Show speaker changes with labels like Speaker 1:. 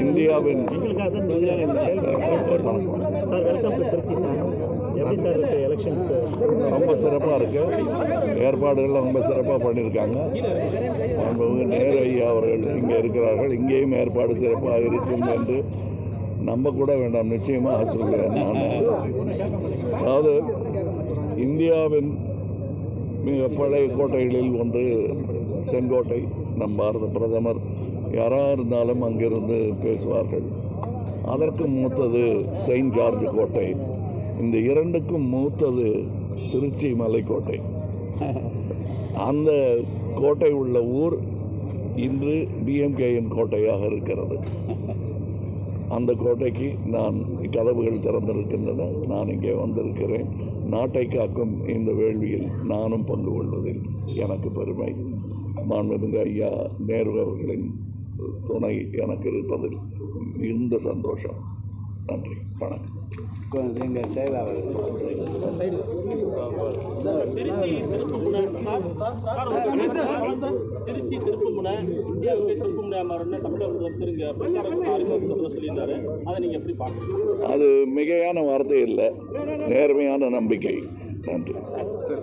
Speaker 1: இந்தியாவின்
Speaker 2: sir welcome to Trichy sir. எப்படி sir இருக்கு எலெக்ஷனுக்கு
Speaker 1: ரொம்ப சிறப்பாக இருக்கு. ஏற்பாடுகள் ரொம்ப சிறப்பாக பண்ணியிருக்காங்க. மாண்புமிகு நேரு ஐயா அவர்கள் இங்கே இருக்கிறார்கள். இங்கேயும் ஏற்பாடு சிறப்பாக இருக்கும் என்று நம்ப கூட வேண்டாம். நிச்சயமாக சொல்கிறேன் நான். அதாவது இந்தியாவின் மிக பழைய கோட்டைகளில் ஒன்று செங்கோட்டை நம் பாரத பிரதமர். யாராக இருந்தாலும் அங்கிருந்து பேசுவார்கள். அதற்கு மூத்தது செயின்ட் ஜார்ஜ் கோட்டை. இந்த இரண்டுக்கும் மூத்தது திருச்சி மலைக்கோட்டை. அந்த கோட்டை உள்ள ஊர் இன்று டிஎம்கேஎன் கோட்டையாக இருக்கிறது. அந்த கோட்டைக்கு நான் கதவுகள் திறந்திருக்கின்றன நான் இங்கே வந்திருக்கிறேன் நாட்டை காக்கும் இந்த வேள்வியில் நானும் பங்கு கொள்வதில் எனக்கு பெருமை மாண்புமிகு ஐயா நேரு அவர்களின் துணை எனக்கு இருப்பதில் மிகுந்த சந்தோஷம் நன்றி வணக்கம்
Speaker 3: எங்கள் செயலாளர்
Speaker 2: திருச்சி திருப்பமுனை இந்தியாவுக்கு திருப்பமுனை மாறுன்னு தமிழக அறிமுகத்தில் சொல்லியிருந்தாரு அதை நீங்கள் எப்படி
Speaker 1: அது மிகையான வார்த்தை இல்லை நேர்மையான நம்பிக்கை நன்றி
Speaker 2: சரி